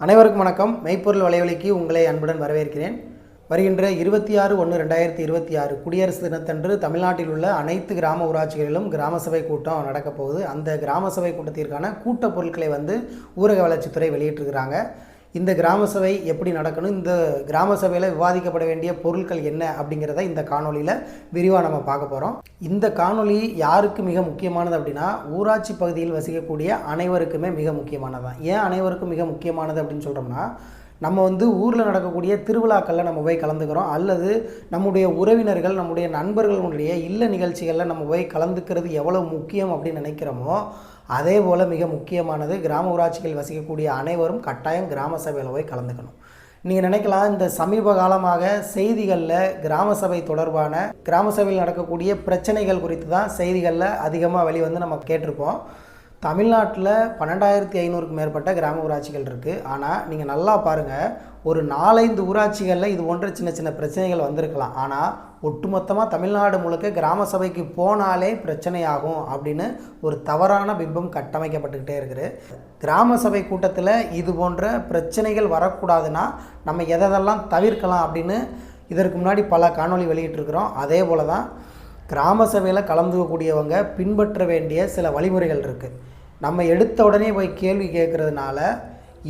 அனைவருக்கும் வணக்கம். மெய்ப்பொருள் வலைவலிக்கு உங்களை அன்புடன் வரவேற்கிறேன். வருகின்ற இருபத்தி ஆறு ஒன்று ரெண்டாயிரத்தி இருபத்தி ஆறு குடியரசு தினத்தன்று தமிழ்நாட்டில் உள்ள அனைத்து கிராம ஊராட்சிகளிலும் கிராம சபை கூட்டம் நடக்கப்போகுது. அந்த கிராம சபை கூட்டத்திற்கான கூட்டப் பொருட்களை வந்து ஊரக வளர்ச்சித்துறை வெளியிட்டிருக்கிறாங்க. இந்த கிராம சபை எப்படி நடக்கணும் இந்த கிராம சபையில் விவாதிக்கப்பட வேண்டிய பொருட்கள் என்ன அப்படிங்கிறத இந்த காணொளியில் விரிவாக நம்ம பார்க்க போகிறோம் இந்த காணொளி யாருக்கு மிக முக்கியமானது அப்படின்னா ஊராட்சி பகுதியில் வசிக்கக்கூடிய அனைவருக்குமே மிக முக்கியமானதான் ஏன் அனைவருக்கும் மிக முக்கியமானது அப்படின்னு சொல்கிறோம்னா நம்ம வந்து ஊரில் நடக்கக்கூடிய திருவிழாக்களில் நம்ம போய் கலந்துக்கிறோம். அல்லது நம்முடைய உறவினர்கள் நம்முடைய நண்பர்களுடைய இல்ல நிகழ்ச்சிகளில் நம்ம போய் கலந்துக்கிறது எவ்வளோ முக்கியம் அப்படின்னு நினைக்கிறோமோ அதே போல் மிக முக்கியமானது கிராம ஊராட்சிகள் வசிக்கக்கூடிய அனைவரும் கட்டாயம் கிராம சபையில் போய் கலந்துக்கணும். நீங்கள் நினைக்கலாம் இந்த சமீப காலமாக செய்திகளில் கிராம சபை தொடர்பான கிராம சபையில் நடக்கக்கூடிய பிரச்சனைகள் குறித்து தான் செய்திகளில் அதிகமாக வெளிவந்து நம்ம கேட்டிருப்போம். தமிழ்நாட்டில் பன்னெண்டாயிரத்தி ஐநூறுக்கு மேற்பட்ட கிராம ஊராட்சிகள் இருக்குது ஆனால் நீங்கள் நல்லா பாருங்கள் ஒரு நாலைந்து ஊராட்சிகளில் இது போன்ற சின்ன சின்ன பிரச்சனைகள் வந்திருக்கலாம். ஆனால் ஒட்டுமொத்தமாக தமிழ்நாடு முழுக்க கிராம சபைக்கு போனாலே பிரச்சனையாகும் அப்படின்னு ஒரு தவறான பிம்பம் கட்டமைக்கப்பட்டுக்கிட்டே இருக்குது. கிராம சபை கூட்டத்தில் இது போன்ற பிரச்சனைகள் வரக்கூடாதுன்னா நம்ம எதெல்லாம் தவிர்க்கலாம் அப்படின்னு இதற்கு முன்னாடி பல காணொளி வெளியிட்டிருக்கிறோம். அதே போல் தான் கிராம சபையில் கலந்துக்கக்கூடியவங்க பின்பற்ற வேண்டிய சில வழிமுறைகள் இருக்குது நம்ம எடுத்த உடனே போய் கேள்வி கேட்குறதுனால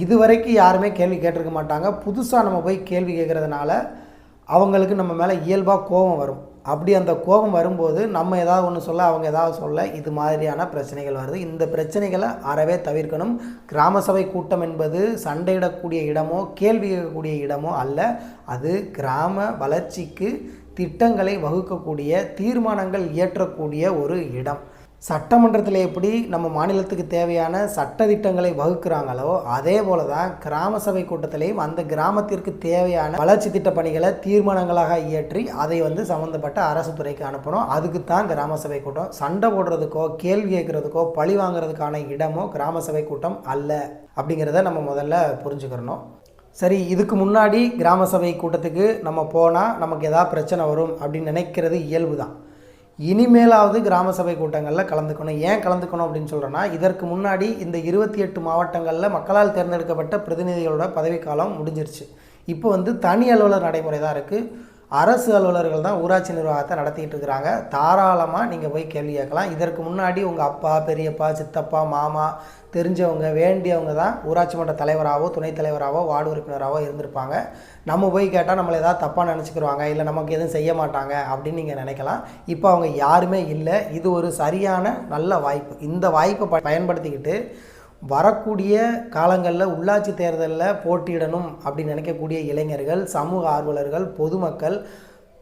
இதுவரைக்கும் யாருமே கேள்வி கேட்டிருக்க மாட்டாங்க. புதுசாக நம்ம போய் கேள்வி கேட்குறதுனால அவங்களுக்கு நம்ம மேலே இயல்பாக கோபம் வரும். அப்படி அந்த கோபம் வரும்போது நம்ம ஏதாவது ஒன்று சொல்ல அவங்க ஏதாவது சொல்ல இது மாதிரியான பிரச்சனைகள் வருது. இந்த பிரச்சனைகளை அறவே தவிர்க்கணும். கிராம சபை கூட்டம் என்பது சண்டையிடக்கூடிய இடமோ கேள்வி கேட்கக்கூடிய இடமோ அல்ல. அது கிராம வளர்ச்சிக்கு திட்டங்களை வகுக்கக்கூடிய தீர்மானங்கள் இயற்றக்கூடிய ஒரு இடம். சட்டமன்றத்தில் எப்படி நம்ம மாநிலத்துக்கு தேவையான சட்ட திட்டங்களை வகுக்கிறாங்களோ அதே போல தான் கிராம சபை கூட்டத்திலையும் அந்த கிராமத்திற்கு தேவையான வளர்ச்சி திட்ட பணிகளை தீர்மானங்களாக இயற்றி அதை வந்து சம்மந்தப்பட்ட அரசு துறைக்கு அனுப்பணும். அதுக்கு தான் கிராம சபை கூட்டம். சண்டை போடுறதுக்கோ கேள்வி கேட்குறதுக்கோ பழி வாங்குறதுக்கான இடமோ கிராம சபை கூட்டம் அல்ல. அப்படிங்கிறத நம்ம முதல்ல புரிஞ்சுக்கிறணும். சரி இதுக்கு முன்னாடி கிராம சபை கூட்டத்துக்கு நம்ம போனால் நமக்கு எதாவது பிரச்சனை வரும் அப்படின்னு நினைக்கிறது இயல்பு தான் இனிமேலாவது கிராம சபை கூட்டங்களில் கலந்துக்கணும். ஏன் கலந்துக்கணும் அப்படின்னு சொல்கிறேன்னா இதற்கு முன்னாடி இந்த இருபத்தி எட்டு மாவட்டங்களில் மக்களால் தேர்ந்தெடுக்கப்பட்ட பிரதிநிதிகளோட பதவிக்காலம் முடிஞ்சிருச்சு. இப்போ வந்து தனி அலுவலர் நடைமுறை தான் இருக்குது அரசு அலுவலர்கள் தான் ஊராட்சி நிர்வாகத்தை நடத்திட்டு இருக்கிறாங்க. தாராளமாக நீங்கள் போய் கேள்வி கேட்கலாம். இதற்கு முன்னாடி உங்கள் அப்பா பெரியப்பா சித்தப்பா மாமா தெரிஞ்சவங்க வேண்டியவங்க தான் ஊராட்சி மன்ற தலைவராகவோ துணைத் தலைவராகவோ வார்டு உறுப்பினராகவோ இருந்திருப்பாங்க. நம்ம போய் கேட்டால் நம்மளை ஏதாவது தப்பாக நினச்சிக்கிருவாங்க. இல்லை நமக்கு எதுவும் செய்ய மாட்டாங்க அப்படின்னு நீங்கள் நினைக்கலாம். இப்போ அவங்க யாருமே இல்லை. இது ஒரு சரியான நல்ல வாய்ப்பு. இந்த வாய்ப்பை ப- பயன்படுத்திக்கிட்டு வரக்கூடிய காலங்களில் உள்ளாட்சி தேர்தலில் போட்டியிடணும் அப்படின்னு நினைக்கக்கூடிய இளைஞர்கள் சமூக ஆர்வலர்கள் பொதுமக்கள்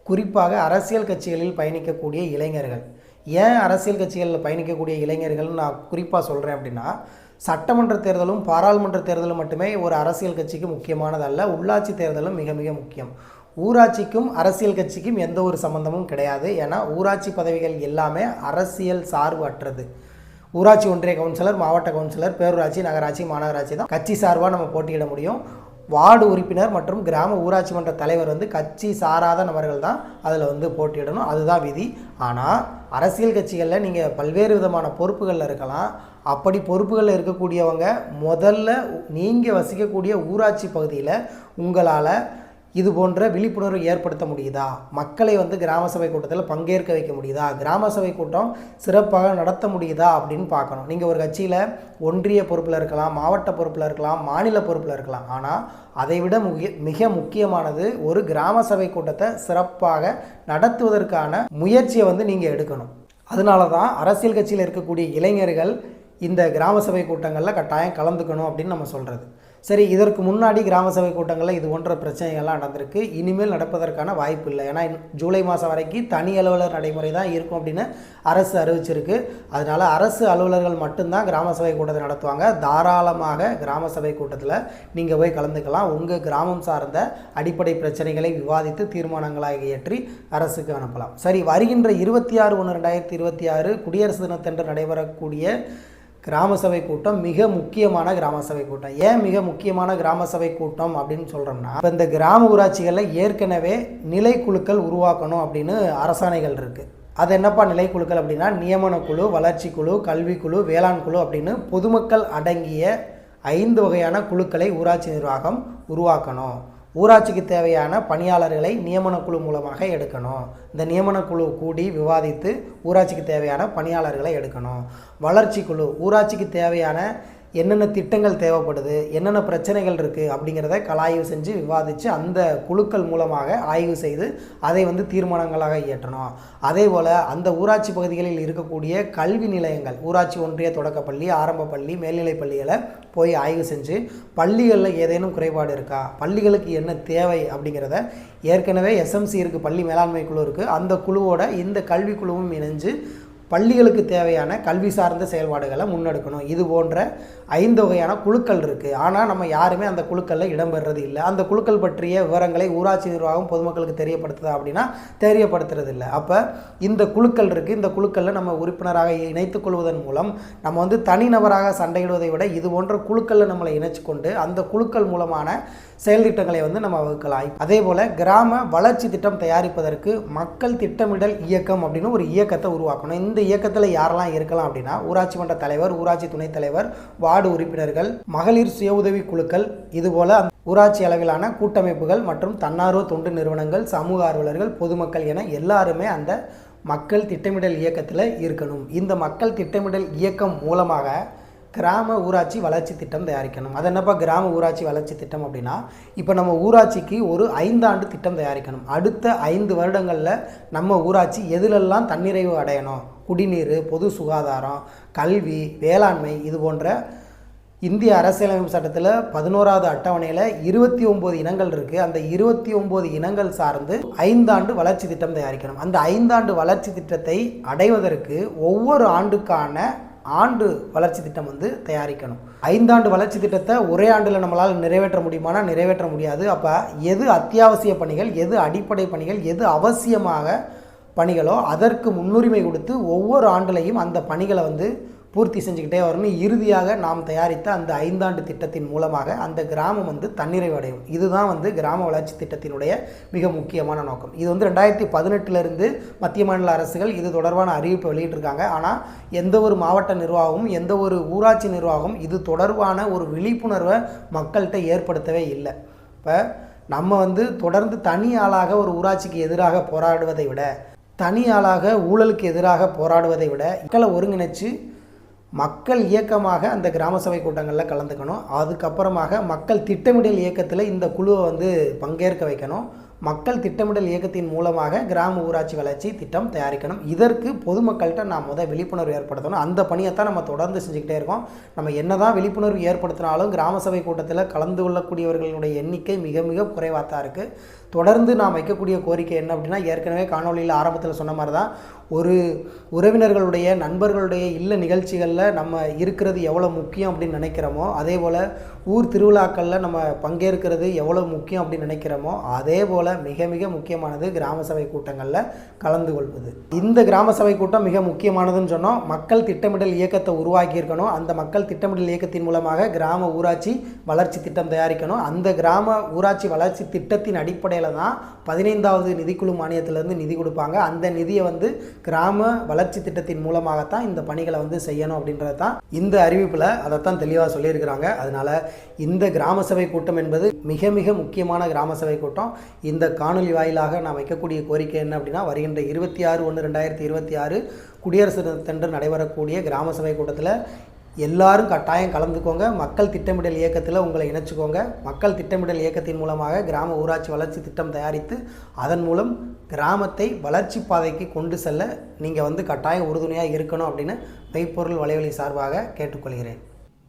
குறிப்பாக அரசியல் கட்சிகளில் பயணிக்கக்கூடிய இளைஞர்கள். ஏன் அரசியல் கட்சிகளில் பயணிக்கக்கூடிய இளைஞர்கள்னு நான் குறிப்பாக சொல்கிறேன் அப்படின்னா சட்டமன்ற தேர்தலும் பாராளுமன்ற தேர்தலும் மட்டுமே ஒரு அரசியல் கட்சிக்கு முக்கியமானதல்ல. உள்ளாட்சி தேர்தலும் மிக மிக முக்கியம். ஊராட்சிக்கும் அரசியல் கட்சிக்கும் எந்த ஒரு சம்பந்தமும் கிடையாது. ஏன்னா ஊராட்சி பதவிகள் எல்லாமே அரசியல் சார்பு அற்றது. ஊராட்சி ஒன்றிய கவுன்சிலர் மாவட்ட கவுன்சிலர் பேரூராட்சி நகராட்சி மாநகராட்சி தான் கட்சி சார்பாக நம்ம போட்டியிட முடியும். வார்டு உறுப்பினர் மற்றும் கிராம ஊராட்சி மன்ற தலைவர் வந்து கட்சி சாராத நபர்கள் தான் அதில் வந்து போட்டியிடணும். அதுதான் விதி. ஆனால் அரசியல் கட்சிகளில் நீங்கள் பல்வேறு விதமான பொறுப்புகளில் இருக்கலாம். அப்படி பொறுப்புகளில் இருக்கக்கூடியவங்க முதல்ல நீங்கள் வசிக்கக்கூடிய ஊராட்சி பகுதியில் உங்களால் இது போன்ற விழிப்புணர்வு ஏற்படுத்த முடியுதா? மக்களை வந்து கிராம சபை கூட்டத்தில் பங்கேற்க வைக்க முடியுதா? கிராம சபை கூட்டம் சிறப்பாக நடத்த முடியுதா அப்படின்னு பார்க்கணும். நீங்கள் ஒரு கட்சியில் ஒன்றிய பொறுப்பில் இருக்கலாம் மாவட்ட பொறுப்பில் இருக்கலாம் மாநில பொறுப்பில் இருக்கலாம். ஆனால் அதை விட முக்கிய மிக முக்கியமானது ஒரு கிராம சபை கூட்டத்தை சிறப்பாக நடத்துவதற்கான முயற்சியை வந்து நீங்கள் எடுக்கணும். அதனால தான் அரசியல் கட்சியில் இருக்கக்கூடிய இளைஞர்கள் இந்த கிராம சபை கூட்டங்களில் கட்டாயம் கலந்துக்கணும் அப்படின்னு நம்ம சொல்கிறது சரி இதற்கு முன்னாடி கிராம சபை கூட்டங்களில் இது போன்ற பிரச்சனைகள்லாம் நடந்திருக்கு. இனிமேல் நடப்பதற்கான வாய்ப்பு இல்லை. ஏன்னா ஜூலை மாதம் வரைக்கும் தனி அலுவலர் நடைமுறை தான் இருக்கும் அப்படின்னு அரசு அறிவிச்சிருக்கு. அதனால் அரசு அலுவலர்கள் மட்டும்தான் கிராம சபை கூட்டத்தை நடத்துவாங்க. தாராளமாக கிராம சபை கூட்டத்தில் நீங்கள் போய் கலந்துக்கலாம். உங்கள் கிராமம் சார்ந்த அடிப்படை பிரச்சனைகளை விவாதித்து தீர்மானங்களாக இயற்றி அரசுக்கு அனுப்பலாம். சரி வருகின்ற இருபத்தி ஆறு ஒன்று ரெண்டாயிரத்தி இருபத்தி ஆறு குடியரசு தினத்தன்று நடைபெறக்கூடிய கிராம சபை கூட்டம் மிக முக்கியமான கிராம சபை கூட்டம். ஏன் மிக முக்கியமான கிராம சபை கூட்டம் அப்படின்னு சொல்கிறோம்னா இப்போ இந்த கிராம ஊராட்சிகளில் ஏற்கனவே நிலைக்குழுக்கள் உருவாக்கணும் அப்படின்னு அரசாணைகள் இருக்குது அது என்னப்பா நிலைக்குழுக்கள் அப்படின்னா நியமனக்குழு குழு வளர்ச்சி குழு கல்விக்குழு வேளாண் குழு அப்படின்னு பொதுமக்கள் அடங்கிய ஐந்து வகையான குழுக்களை ஊராட்சி நிர்வாகம் உருவாக்கணும். ஊராட்சிக்கு தேவையான பணியாளர்களை நியமனக்குழு மூலமாக எடுக்கணும். இந்த நியமனக்குழு கூடி விவாதித்து ஊராட்சிக்கு தேவையான பணியாளர்களை எடுக்கணும். வளர்ச்சி குழு ஊராட்சிக்கு தேவையான என்னென்ன திட்டங்கள் தேவைப்படுது என்னென்ன பிரச்சனைகள் இருக்குது அப்படிங்கிறத கலாய்வு செஞ்சு விவாதித்து அந்த குழுக்கள் மூலமாக ஆய்வு செய்து அதை வந்து தீர்மானங்களாக இயற்றணும். அதே போல் அந்த ஊராட்சி பகுதிகளில் இருக்கக்கூடிய கல்வி நிலையங்கள் ஊராட்சி ஒன்றிய தொடக்கப்பள்ளி ஆரம்ப பள்ளி மேல்நிலைப் பள்ளிகளை போய் ஆய்வு செஞ்சு பள்ளிகளில் ஏதேனும் குறைபாடு இருக்கா பள்ளிகளுக்கு என்ன தேவை அப்படிங்கிறத ஏற்கனவே எஸ்எம்சி இருக்குது பள்ளி மேலாண்மை குழு இருக்குது அந்த குழுவோட இந்த கல்வி குழுவும் இணைஞ்சு பள்ளிகளுக்கு தேவையான கல்வி சார்ந்த செயல்பாடுகளை முன்னெடுக்கணும். இது போன்ற ஐந்து வகையான குழுக்கள் இருக்குது ஆனால் நம்ம யாருமே அந்த குழுக்களில் இடம்பெறது இல்லை. அந்த குழுக்கள் பற்றிய விவரங்களை ஊராட்சி நிர்வாகம் பொதுமக்களுக்கு தெரியப்படுத்துதா அப்படின்னா தெரியப்படுத்துறது இல்லை அப்போ இந்த குழுக்கள் இருக்குது இந்த குழுக்களில் நம்ம உறுப்பினராக இணைத்துக் கொள்வதன் மூலம் நம்ம வந்து தனிநபராக சண்டையிடுவதை விட இது போன்ற குழுக்களில் நம்மளை இணைச்சு கொண்டு அந்த குழுக்கள் மூலமான செயல் திட்டங்களை வந்து நம்ம வகுக்கலாம். அதே போல் கிராம வளர்ச்சி திட்டம் தயாரிப்பதற்கு மக்கள் திட்டமிடல் இயக்கம் அப்படின்னு ஒரு இயக்கத்தை உருவாக்கணும். இந்த இந்த இயக்கத்தில் யாரெல்லாம் இருக்கலாம் அப்படின்னா ஊராட்சி மன்ற தலைவர் ஊராட்சி துணைத் தலைவர் வார்டு உறுப்பினர்கள் மகளிர் சுய உதவி குழுக்கள் இதுபோல் ஊராட்சி அளவிலான கூட்டமைப்புகள் மற்றும் தன்னார்வ தொண்டு நிறுவனங்கள் சமூக ஆர்வலர்கள் பொதுமக்கள் என எல்லாருமே அந்த மக்கள் திட்டமிடல் இயக்கத்தில் இருக்கணும். இந்த மக்கள் திட்டமிடல் இயக்கம் மூலமாக கிராம ஊராட்சி வளர்ச்சி திட்டம் தயாரிக்கணும். அது என்னப்பா கிராம ஊராட்சி வளர்ச்சி திட்டம் அப்படின்னா இப்போ நம்ம ஊராட்சிக்கு ஒரு ஐந்தாண்டு திட்டம் தயாரிக்கணும். அடுத்த ஐந்து வருடங்களில் நம்ம ஊராட்சி எதிலெல்லாம் தன்னிறைவு அடையணும்? குடிநீர் பொது சுகாதாரம் கல்வி வேளாண்மை இது போன்ற இந்திய அரசியலமைப்பு சட்டத்தில் பதினோராவது அட்டவணையில் இருபத்தி ஒம்பது இனங்கள் இருக்குது அந்த இருபத்தி ஒம்பது இனங்கள் சார்ந்து ஐந்தாண்டு வளர்ச்சி திட்டம் தயாரிக்கணும். அந்த ஐந்தாண்டு வளர்ச்சி திட்டத்தை அடைவதற்கு ஒவ்வொரு ஆண்டுக்கான ஆண்டு வளர்ச்சி திட்டம் வந்து தயாரிக்கணும். ஐந்தாண்டு வளர்ச்சி திட்டத்தை ஒரே ஆண்டில் நம்மளால் நிறைவேற்ற முடியுமானா நிறைவேற்ற முடியாது. அப்போ எது அத்தியாவசிய பணிகள் எது அடிப்படை பணிகள் எது அவசியமாக பணிகளோ அதற்கு முன்னுரிமை கொடுத்து ஒவ்வொரு ஆண்டுலையும் அந்த பணிகளை வந்து பூர்த்தி செஞ்சுக்கிட்டே வரணும். இறுதியாக நாம் தயாரித்த அந்த ஐந்தாண்டு திட்டத்தின் மூலமாக அந்த கிராமம் வந்து தன்னிறைவடையும். இதுதான் வந்து கிராம வளர்ச்சி திட்டத்தினுடைய மிக முக்கியமான நோக்கம். இது வந்து ரெண்டாயிரத்தி பதினெட்டுலேருந்து மத்திய மாநில அரசுகள் இது தொடர்பான அறிவிப்பை வெளியிட்டிருக்காங்க. ஆனால் எந்த ஒரு மாவட்ட நிர்வாகமும் எந்த ஒரு ஊராட்சி நிர்வாகமும் இது தொடர்பான ஒரு விழிப்புணர்வை மக்கள்கிட்ட ஏற்படுத்தவே இல்லை. இப்போ நம்ம வந்து தொடர்ந்து தனி ஆளாக ஒரு ஊராட்சிக்கு எதிராக போராடுவதை விட தனி ஆளாக ஊழலுக்கு எதிராக போராடுவதை விட மக்களை ஒருங்கிணைச்சு மக்கள் இயக்கமாக அந்த கிராம சபை கூட்டங்களில் கலந்துக்கணும். அதுக்கப்புறமாக மக்கள் திட்டமிடல் இயக்கத்தில் இந்த குழுவை வந்து பங்கேற்க வைக்கணும். மக்கள் திட்டமிடல் இயக்கத்தின் மூலமாக கிராம ஊராட்சி வளர்ச்சி திட்டம் தயாரிக்கணும். இதற்கு பொதுமக்கள்கிட்ட நாம் முதல் விழிப்புணர்வு ஏற்படுத்தணும். அந்த பணியைத்தான் நம்ம தொடர்ந்து செஞ்சுக்கிட்டே இருக்கோம். நம்ம என்னதான் விழிப்புணர்வு ஏற்படுத்தினாலும் கிராம சபை கூட்டத்தில் கலந்து கொள்ளக்கூடியவர்களுடைய எண்ணிக்கை மிக மிக குறைவாக தான் இருக்குது தொடர்ந்து நாம் வைக்கக்கூடிய கோரிக்கை என்ன அப்படின்னா ஏற்கனவே காணொலியில் ஆரம்பத்தில் சொன்ன மாதிரி தான் ஒரு உறவினர்களுடைய நண்பர்களுடைய இல்ல நிகழ்ச்சிகளில் நம்ம இருக்கிறது எவ்வளோ முக்கியம் அப்படின்னு நினைக்கிறோமோ அதே போல் ஊர் திருவிழாக்களில் நம்ம பங்கேற்கிறது எவ்வளோ முக்கியம் அப்படின்னு நினைக்கிறோமோ அதே போல் மிக மிக முக்கியமானது கிராம சபை கூட்டங்களில் கலந்து கொள்வது. இந்த கிராம சபை கூட்டம் மிக முக்கியமானதுன்னு சொன்னோம். மக்கள் திட்டமிடல் இயக்கத்தை உருவாக்கியிருக்கணும் அந்த மக்கள் திட்டமிடல் இயக்கத்தின் மூலமாக கிராம ஊராட்சி வளர்ச்சி திட்டம் தயாரிக்கணும். அந்த கிராம ஊராட்சி வளர்ச்சி திட்டத்தின் அடிப்படை அடிப்படையில் தான் பதினைந்தாவது நிதிக்குழு மானியத்திலேருந்து நிதி கொடுப்பாங்க. அந்த நிதியை வந்து கிராம வளர்ச்சி திட்டத்தின் மூலமாகத்தான் இந்த பணிகளை வந்து செய்யணும் அப்படின்றது தான் இந்த அறிவிப்பில் அதைத்தான் தெளிவாக சொல்லியிருக்கிறாங்க. அதனால் இந்த கிராம சபை கூட்டம் என்பது மிக மிக முக்கியமான கிராம சபை கூட்டம். இந்த காணொலி வாயிலாக நான் வைக்கக்கூடிய கோரிக்கை என்ன அப்படின்னா வருகின்ற இருபத்தி ஆறு ஒன்று ரெண்டாயிரத்தி இருபத்தி ஆறு குடியரசு தினத்தன்று நடைபெறக்கூடிய கிராம சபை கூட்டத்தில் எல்லாரும் கட்டாயம் கலந்துக்கோங்க. மக்கள் திட்டமிடல் இயக்கத்தில் உங்களை இணைச்சிக்கோங்க. மக்கள் திட்டமிடல் இயக்கத்தின் மூலமாக கிராம ஊராட்சி வளர்ச்சி திட்டம் தயாரித்து அதன் மூலம் கிராமத்தை வளர்ச்சி பாதைக்கு கொண்டு செல்ல நீங்கள் வந்து கட்டாயம் உறுதுணையாக இருக்கணும் அப்படின்னு மெய்ப்பொருள் வலைவலி சார்பாக கேட்டுக்கொள்கிறேன்.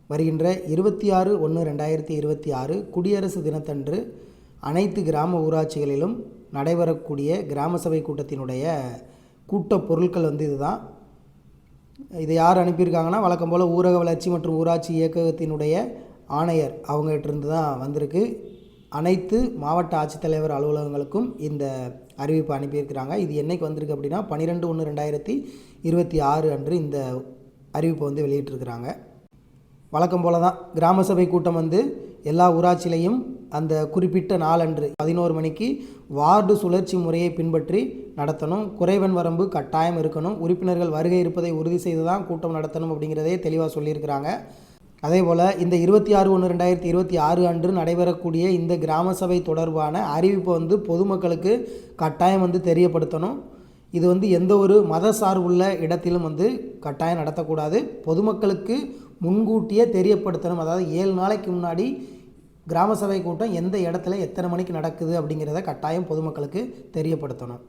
வருகின்ற இருபத்தி ஆறு ஒன்று ரெண்டாயிரத்தி இருபத்தி ஆறு குடியரசு தினத்தன்று அனைத்து கிராம ஊராட்சிகளிலும் நடைபெறக்கூடிய கிராம சபை கூட்டத்தினுடைய கூட்ட பொருட்கள் வந்து இதுதான். இதை யார் அனுப்பியிருக்காங்கன்னா வழக்கம் போல் ஊரக வளர்ச்சி மற்றும் ஊராட்சி இயக்ககத்தினுடைய ஆணையர். அவங்ககிட்டருந்து தான் வந்திருக்கு. அனைத்து மாவட்ட ஆட்சித்தலைவர் அலுவலகங்களுக்கும் இந்த அறிவிப்பு அனுப்பியிருக்கிறாங்க. இது என்னைக்கு வந்திருக்கு அப்படின்னா பன்னிரெண்டு ஒன்று ரெண்டாயிரத்தி இருபத்தி ஆறு அன்று இந்த அறிவிப்பை வந்து வெளியிட்டிருக்கிறாங்க. வழக்கம் போல தான் கிராம சபை கூட்டம் வந்து எல்லா ஊராட்சியிலையும் அந்த குறிப்பிட்ட நாளன்று பதினோரு மணிக்கு வார்டு சுழற்சி முறையை பின்பற்றி நடத்தணும். குறைவன் வரம்பு கட்டாயம் இருக்கணும். உறுப்பினர்கள் வருகை இருப்பதை உறுதி செய்து தான் கூட்டம் நடத்தணும் அப்படிங்கிறதே தெளிவாக சொல்லியிருக்கிறாங்க. அதே போல் இந்த இருபத்தி ஆறு ஒன்று ரெண்டாயிரத்தி இருபத்தி ஆறு அன்று நடைபெறக்கூடிய இந்த கிராம சபை தொடர்பான அறிவிப்பை வந்து பொதுமக்களுக்கு கட்டாயம் வந்து தெரியப்படுத்தணும். இது வந்து எந்த ஒரு மத சார்புள்ள இடத்திலும் வந்து கட்டாயம் நடத்தக்கூடாது. பொதுமக்களுக்கு முன்கூட்டியே தெரியப்படுத்தணும். அதாவது ஏழு நாளைக்கு முன்னாடி கிராம சபை கூட்டம் எந்த இடத்துல எத்தனை மணிக்கு நடக்குது அப்படிங்கிறத கட்டாயம் பொதுமக்களுக்கு தெரியப்படுத்தணும்.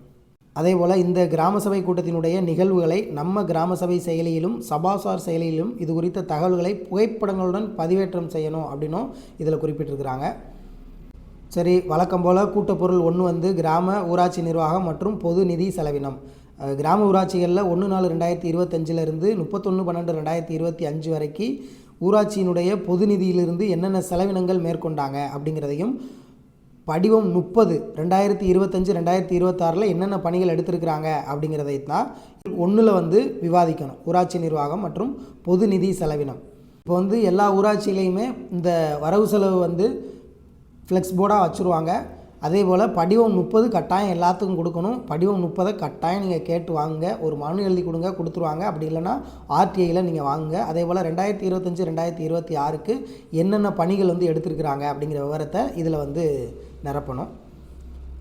அதே போல் இந்த கிராம சபை கூட்டத்தினுடைய நிகழ்வுகளை நம்ம கிராம சபை செயலியிலும் சபாசார் செயலியிலும் இது குறித்த தகவல்களை புகைப்படங்களுடன் பதிவேற்றம் செய்யணும் அப்படின்னும் இதில் குறிப்பிட்டிருக்கிறாங்க. சரி வழக்கம் போல் கூட்டப்பொருள் ஒன்று வந்து கிராம ஊராட்சி நிர்வாகம் மற்றும் பொது நிதி செலவினம். கிராம ஊராட்சிகளில் ஒன்று நாலு ரெண்டாயிரத்தி இருபத்தஞ்சிலிருந்து முப்பத்தொன்று பன்னெண்டு ரெண்டாயிரத்தி இருபத்தி அஞ்சு வரைக்கும் ஊராட்சியினுடைய பொது நிதியிலிருந்து என்னென்ன செலவினங்கள் மேற்கொண்டாங்க அப்படிங்கிறதையும் படிவம் முப்பது ரெண்டாயிரத்தி இருபத்தஞ்சு ரெண்டாயிரத்தி இருபத்தாறில் என்னென்ன பணிகள் எடுத்திருக்கிறாங்க அப்படிங்கிறதை தான் ஒன்றில் வந்து விவாதிக்கணும். ஊராட்சி நிர்வாகம் மற்றும் பொது நிதி செலவினம். இப்போ வந்து எல்லா ஊராட்சியிலையுமே இந்த வரவு செலவு வந்து ஃப்ளெக்ஸ் போர்டாக வச்சுருவாங்க. அதே போல் படிவம் முப்பது கட்டாயம் எல்லாத்துக்கும் கொடுக்கணும். படிவம் முப்பதை கட்டாயம் நீங்கள் கேட்டு வாங்குங்க. ஒரு மனு எழுதி கொடுங்க கொடுத்துருவாங்க. அப்படி இல்லைன்னா ஆர்டிஐயில் நீங்கள் வாங்குங்க. அதே போல் ரெண்டாயிரத்தி இருபத்தஞ்சி ரெண்டாயிரத்தி இருபத்தி ஆறுக்கு என்னென்ன பணிகள் வந்து எடுத்திருக்கிறாங்க அப்படிங்கிற விவரத்தை இதில் வந்து நிரப்பணும்.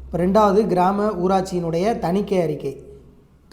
இப்போ ரெண்டாவது கிராம ஊராட்சியினுடைய தணிக்கை அறிக்கை.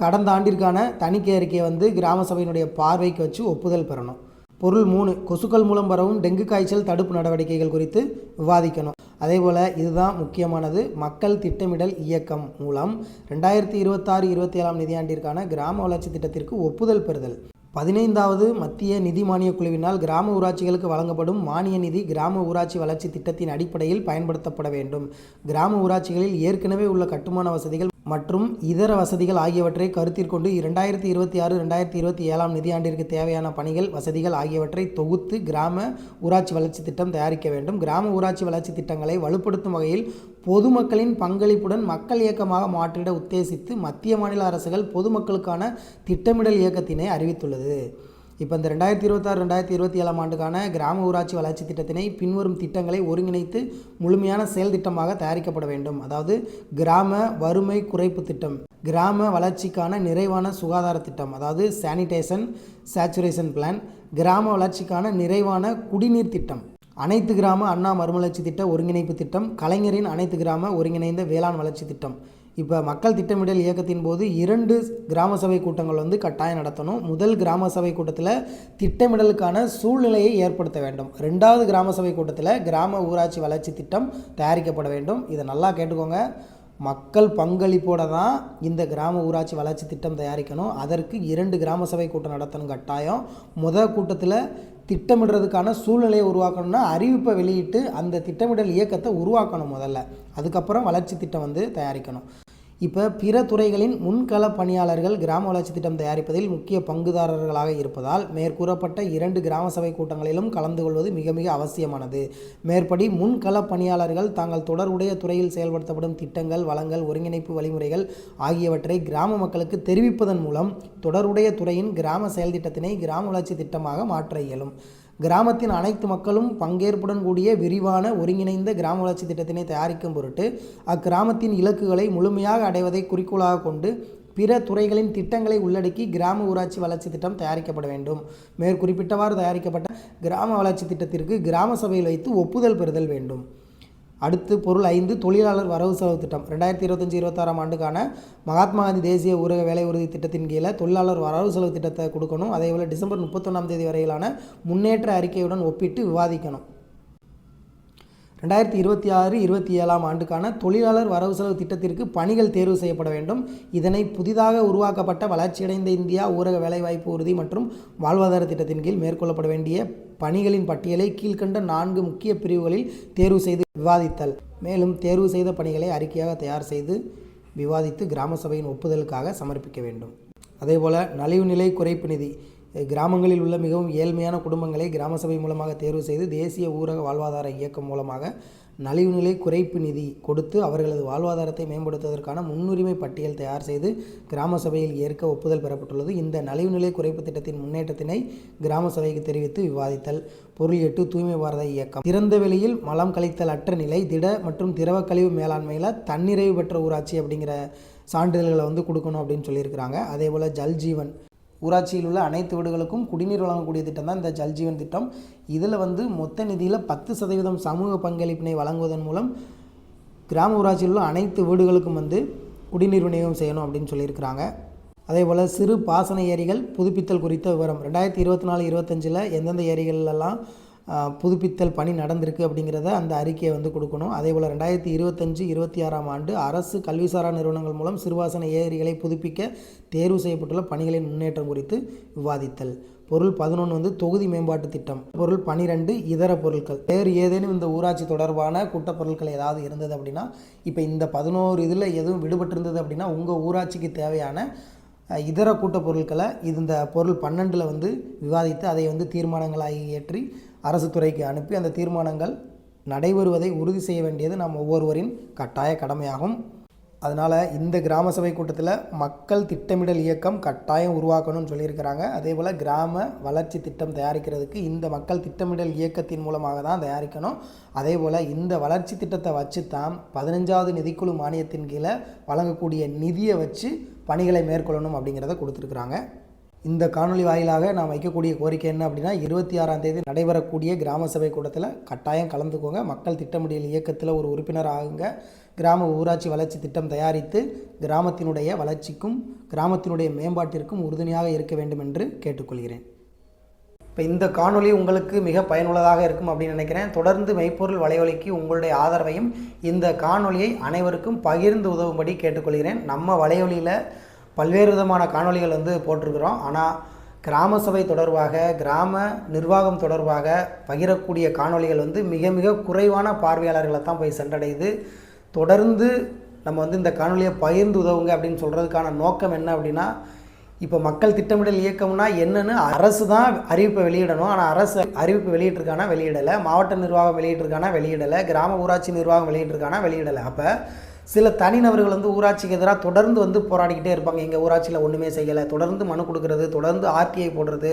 கடந்த ஆண்டிற்கான தணிக்கை அறிக்கையை வந்து கிராம சபையினுடைய பார்வைக்கு வச்சு ஒப்புதல் பெறணும். பொருள் மூணு கொசுக்கள் மூலம் பரவும் டெங்கு காய்ச்சல் தடுப்பு நடவடிக்கைகள் குறித்து விவாதிக்கணும். அதே போல் இதுதான் முக்கியமானது. மக்கள் திட்டமிடல் இயக்கம் மூலம் ரெண்டாயிரத்தி இருபத்தாறு இருபத்தி ஏழாம் நிதியாண்டிற்கான கிராம வளர்ச்சி திட்டத்திற்கு ஒப்புதல் பெறுதல். பதினைந்தாவது மத்திய நிதி மானியக் குழுவினால் கிராம ஊராட்சிகளுக்கு வழங்கப்படும் மானிய நிதி கிராம ஊராட்சி வளர்ச்சி திட்டத்தின் அடிப்படையில் பயன்படுத்தப்பட வேண்டும். கிராம ஊராட்சிகளில் ஏற்கனவே உள்ள கட்டுமான வசதிகள் மற்றும் இதர வசதிகள் ஆகியவற்றை கருத்தில் கொண்டு இரண்டாயிரத்தி இருபத்தி ஆறு ரெண்டாயிரத்தி இருபத்தி ஏழாம் நிதியாண்டிற்கு தேவையான பணிகள் வசதிகள் ஆகியவற்றை தொகுத்து கிராம ஊராட்சி வளர்ச்சி திட்டம் தயாரிக்க வேண்டும். கிராம ஊராட்சி வளர்ச்சி திட்டங்களை வலுப்படுத்தும் வகையில் பொதுமக்களின் பங்களிப்புடன் மக்கள் இயக்கமாக மாற்றிட உத்தேசித்து மத்திய மாநில அரசுகள் பொதுமக்களுக்கான திட்டமிடல் இயக்கத்தினை அறிவித்துள்ளது. இப்போ இந்த ரெண்டாயிரத்தி இருபத்தாறு ரெண்டாயிரத்தி இருபத்தி ஏழாம் ஆண்டுக்கான கிராம ஊராட்சி வளர்ச்சி திட்டத்தினை பின்வரும் திட்டங்களை ஒருங்கிணைத்து முழுமையான செயல் திட்டமாக தயாரிக்கப்பட வேண்டும். அதாவது கிராம வறுமை குறைப்பு திட்டம் கிராம வளர்ச்சிக்கான நிறைவான சுகாதார திட்டம் அதாவது சானிடேஷன் சேச்சுரேஷன் பிளான் கிராம வளர்ச்சிக்கான நிறைவான குடிநீர் திட்டம். அனைத்து கிராம அண்ணா மறுமலர்ச்சி திட்ட ஒருங்கிணைப்பு திட்டம் கலைஞரின் அனைத்து கிராம ஒருங்கிணைந்த வேளாண் வளர்ச்சி திட்டம். இப்போ மக்கள் திட்டமிடல் இயக்கத்தின் போது இரண்டு கிராம சபை கூட்டங்கள் வந்து கட்டாயம் நடத்தணும். முதல் கிராம சபை கூட்டத்தில் திட்டமிடலுக்கான சூழ்நிலையை ஏற்படுத்த வேண்டும். ரெண்டாவது கிராம சபை கூட்டத்தில் கிராம ஊராட்சி வளர்ச்சி திட்டம் தயாரிக்கப்பட வேண்டும். இதை நல்லா கேட்டுக்கோங்க. மக்கள் பங்களிப்போட தான் இந்த கிராம ஊராட்சி வளர்ச்சி திட்டம் தயாரிக்கணும். அதற்கு இரண்டு கிராம சபை கூட்டம் நடத்தணும் கட்டாயம். முதல் கூட்டத்தில் திட்டமிடுறதுக்கான சூழ்நிலையை உருவாக்கணும்னா அறிவிப்பை வெளியிட்டு அந்த திட்டமிடல் இயக்கத்தை உருவாக்கணும் முதல்ல. அதுக்கப்புறம் வளர்ச்சி திட்டம் வந்து தயாரிக்கணும். இப்போ பிற துறைகளின் முன்கள பணியாளர்கள் கிராம வளர்ச்சி திட்டம் தயாரிப்பதில் முக்கிய பங்குதாரர்களாக இருப்பதால் மேற்கூறப்பட்ட இரண்டு கிராம சபை கூட்டங்களிலும் கலந்து கொள்வது மிக மிக அவசியமானது. மேற்படி முன்கள பணியாளர்கள் தாங்கள் தொடர்புடைய துறையில் செயல்படுத்தப்படும் திட்டங்கள் வளங்கள் ஒருங்கிணைப்பு வழிமுறைகள் ஆகியவற்றை கிராம மக்களுக்கு தெரிவிப்பதன் மூலம் தொடர்புடைய துறையின் கிராம செயல் திட்டத்தினை கிராம வளர்ச்சி திட்டமாக மாற்ற இயலும். கிராமத்தின் அனைத்து மக்களும் பங்கேற்புடன் கூடிய விரிவான ஒருங்கிணைந்த கிராம வளர்ச்சி திட்டத்தினை தயாரிக்கும் பொருட்டு அக்கிராமத்தின் இலக்குகளை முழுமையாக அடைவதை குறிக்கோளாக கொண்டு பிற துறைகளின் திட்டங்களை உள்ளடக்கி கிராம ஊராட்சி வளர்ச்சி திட்டம் தயாரிக்கப்பட வேண்டும். மேற்குறிப்பிட்டவாறு தயாரிக்கப்பட்ட கிராம வளர்ச்சி திட்டத்திற்கு கிராம சபையில் வைத்து ஒப்புதல் பெறுதல் வேண்டும். அடுத்து பொருள் ஐந்து தொழிலாளர் வரவு செலவு திட்டம். ரெண்டாயிரத்தி இருபத்தஞ்சி இருபத்தாறாம் ஆண்டுக்கான மகாத்மா காந்தி தேசிய ஊரக வேலை உறுதி திட்டத்தின் கீழே தொழிலாளர் வரவு செலவு திட்டத்தை கொடுக்கணும். அதே போல் டிசம்பர் முப்பத்தொன்னாம் தேதி வரையிலான முன்னேற்ற அறிக்கையுடன் ஒப்பிட்டு விவாதிக்கணும். ரெண்டாயிரத்தி இருபத்தி ஆறு இருபத்தி ஏழாம் ஆண்டுக்கான தொழிலாளர் வரவு செலவு திட்டத்திற்கு பணிகள் தேர்வு செய்யப்பட வேண்டும். இதனை புதிதாக உருவாக்கப்பட்ட வளர்ச்சியடைந்த இந்தியா ஊரக வேலைவாய்ப்பு உறுதி மற்றும் வாழ்வாதார திட்டத்தின் கீழ் மேற்கொள்ளப்பட வேண்டிய பணிகளின் பட்டியலை கீழ்கண்ட நான்கு முக்கிய பிரிவுகளில் தேர்வு செய்து விவாதித்தல். மேலும் தேர்வு செய்த பணிகளை அறிக்கையாக தயார் செய்து விவாதித்து கிராம சபையின் ஒப்புதலுக்காக சமர்ப்பிக்க வேண்டும். அதேபோல் நலிவு நிலை குறைப்பு நிதி கிராமங்களில் உள்ள மிகவும் ஏழ்மையான குடும்பங்களை கிராம சபை மூலமாக தேர்வு செய்து தேசிய ஊரக வாழ்வாதார இயக்கம் மூலமாக நலிவுநிலை குறைப்பு நிதி கொடுத்து அவர்களது வாழ்வாதாரத்தை மேம்படுத்துவதற்கான முன்னுரிமை பட்டியல் தயார் செய்து கிராம சபையில் ஏற்க ஒப்புதல் பெறப்பட்டுள்ளது. இந்த நலிவுநிலை குறைப்பு திட்டத்தின் முன்னேற்றத்தினை கிராம சபைக்கு தெரிவித்து விவாதித்தல். பொருள் எட்டு தூய்மை பாரத இயக்கம். திறந்த வெளியில் மலம் கழித்தல் அற்ற நிலை திட மற்றும் திரவ கழிவு மேலாண்மையில் தன்னிறைவு பெற்ற ஊராட்சி அப்படிங்கிற சான்றிதழ்களை வந்து கொடுக்கணும் அப்படின்னு சொல்லியிருக்கிறாங்க. அதே போல் ஜல் ஜீவன் ஊராட்சியில் உள்ள அனைத்து வீடுகளுக்கும் குடிநீர் வழங்கக்கூடிய திட்டம் தான் இந்த ஜல்ஜீவன் திட்டம். இதில் வந்து மொத்த நிதியில் பத்து சதவீதம் சமூக பங்களிப்பினை வழங்குவதன் மூலம் கிராம ஊராட்சியில் உள்ள அனைத்து வீடுகளுக்கும் வந்து குடிநீர் விநியோகம் செய்யணும் அப்படின்னு சொல்லியிருக்கிறாங்க. அதே போல் சிறு பாசன ஏரிகள் புதுப்பித்தல் குறித்த விவரம். ரெண்டாயிரத்தி இருபத்தி நாலு இருபத்தஞ்சில் எந்தெந்த ஏரிகளெல்லாம் புதுப்பித்தல் பணி நடந்திருக்கு அப்படிங்கிறத அந்த அறிக்கையை வந்து கொடுக்கணும். அதே போல் ரெண்டாயிரத்தி இருபத்தஞ்சு இருபத்தி ஆறாம் ஆண்டு அரசு கல்விசாரா நிறுவனங்கள் மூலம் சிறுவாசன ஏரிகளை புதுப்பிக்க தேர்வு செய்யப்பட்டுள்ள பணிகளின் முன்னேற்றம் குறித்து விவாதித்தல். பொருள் பதினொன்று வந்து தொகுதி மேம்பாட்டு திட்டம். பொருள் பனிரெண்டு இதர பொருட்கள். வேறு ஏதேனும் இந்த ஊராட்சி தொடர்பான குட்டப்பொருட்கள் ஏதாவது இருந்தது அப்படின்னா இப்போ இந்த பதினோரு இதில் எதுவும் விடுபட்டிருந்தது அப்படின்னா உங்கள் ஊராட்சிக்கு தேவையான இதர கூட்டப் பொருட்களை இது இந்த பொருள் பன்னெண்டில் வந்து விவாதித்து அதை வந்து தீர்மானங்களாகி ஏற்றி அரசு துறைக்கு அனுப்பி அந்த தீர்மானங்கள் நடைபெறுவதை உறுதி செய்ய வேண்டியது நம் ஒவ்வொருவரின் கட்டாய கடமையாகும். அதனால் இந்த கிராம சபை கூட்டத்தில் மக்கள் திட்டமிடல் இயக்கம் கட்டாயம் உருவாக்கணும்னு சொல்லியிருக்கிறாங்க. அதே போல் கிராம வளர்ச்சி திட்டம் தயாரிக்கிறதுக்கு இந்த மக்கள் திட்டமிடல் இயக்கத்தின் மூலமாக தான் தயாரிக்கணும். அதே போல் இந்த வளர்ச்சி திட்டத்தை வச்சு தான் பதினஞ்சாவது நிதிக்குழு மானியத்தின் கீழே வழங்கக்கூடிய நிதியை வச்சு பணிகளை மேற்கொள்ளணும் அப்படிங்கிறத கொடுத்துருக்குறாங்க. இந்த காணொளி வாயிலாக நான் வைக்கக்கூடிய கோரிக்கை என்ன அப்படின்னா இருபத்தி ஆறாம் தேதி நடைபெறக்கூடிய கிராம சபை கூட்டத்தில் கட்டாயம் கலந்துக்கோங்க. மக்கள் திட்டமிடல் இயக்கத்தில் ஒரு உறுப்பினர் ஆகுங்க கிராம ஊராட்சி வளர்ச்சி திட்டம் தயாரித்து கிராமத்தினுடைய வளர்ச்சிக்கும் கிராமத்தினுடைய மேம்பாட்டிற்கும் உறுதுணையாக இருக்க வேண்டும் என்று கேட்டுக்கொள்கிறேன். இப்போ இந்த காணொலி உங்களுக்கு மிக பயனுள்ளதாக இருக்கும் அப்படின்னு நினைக்கிறேன். தொடர்ந்து மெய்ப்பொருள் வலைவலிக்கு உங்களுடைய ஆதரவையும் இந்த காணொலியை அனைவருக்கும் பகிர்ந்து உதவும்படி கேட்டுக்கொள்கிறேன். நம்ம வலைவலியில் பல்வேறு விதமான காணொளிகள் வந்து போட்டிருக்கிறோம். ஆனால் கிராம சபை தொடர்பாக கிராம நிர்வாகம் தொடர்பாக பகிரக்கூடிய காணொளிகள் வந்து மிக மிக குறைவான பார்வையாளர்களை தான் போய் சென்றடையுது. தொடர்ந்து நம்ம வந்து இந்த காணொலியை பகிர்ந்து உதவுங்க அப்படின்னு சொல்கிறதுக்கான நோக்கம் என்ன அப்படின்னா இப்போ மக்கள் திட்டமிடல் இயக்கம்னா என்னென்னு அரசு தான் அறிவிப்பை வெளியிடணும். ஆனால் அரசு அறிவிப்பு வெளியிட்டிருக்கானா வெளியிடலை. மாவட்ட நிர்வாகம் வெளியிட்டிருக்கானா வெளியிடலை. கிராம ஊராட்சி நிர்வாகம் வெளியிட்டிருக்கானா வெளியிடலை. அப்போ சில தனிநபர்கள் வந்து ஊராட்சிக்கு எதிராக தொடர்ந்து வந்து போராடிக்கிட்டே இருப்பாங்க. எங்கள் ஊராட்சியில் ஒன்றுமே செய்யலை. தொடர்ந்து மனு கொடுக்கறது தொடர்ந்து ஆர்டிஐ போடுறது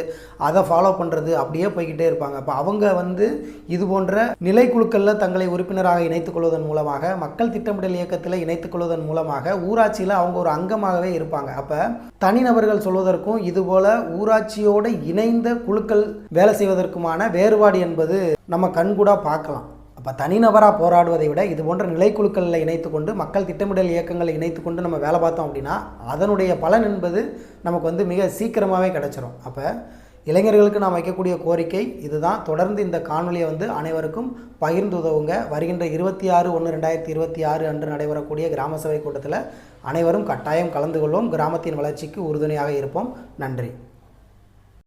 அதை ஃபாலோ பண்ணுறது அப்படியே போய்கிட்டே இருப்பாங்க. அப்போ அவங்க வந்து இது போன்ற நிலைக்குழுக்களில் தங்களை உறுப்பினராக இணைத்துக்கொள்வதன் மூலமாக மக்கள் திட்டமிடல் இயக்கத்தில் இணைத்துக்கொள்வதன் மூலமாக ஊராட்சியில் அவங்க ஒரு அங்கமாகவே இருப்பாங்க. அப்போ தனிநபர்கள் சொல்வதற்கும் இதுபோல் ஊராட்சியோடு இணைந்த குழுக்கள் வேலை செய்வதற்குமான வேறுபாடு என்பது நம்ம கண்கூடாக பார்க்கலாம். அப்போ தனிநபராக போராடுவதை விட இது போன்ற நிலைக்குழுக்களில் இணைத்து கொண்டு மக்கள் திட்டமிடல் இயக்கங்களை இணைத்து கொண்டு நம்ம வேலை பார்த்தோம் அப்படின்னா அதனுடைய பலன் என்பது நமக்கு வந்து மிக சீக்கிரமாகவே கிடச்சிரும். அப்போ இளைஞர்களுக்கு நாம் வைக்கக்கூடிய கோரிக்கை இதுதான். தொடர்ந்து இந்த காணொலியை வந்து அனைவருக்கும் பகிர்ந்து உதவுங்க. வருகின்ற இருபத்தி ஆறு ஒன்று ரெண்டாயிரத்தி இருபத்தி ஆறு அன்று நடைபெறக்கூடிய கிராம சபை கூட்டத்தில் அனைவரும் கட்டாயம் கலந்து கொள்வோம். கிராமத்தின் வளர்ச்சிக்கு உறுதுணையாக இருப்போம். நன்றி.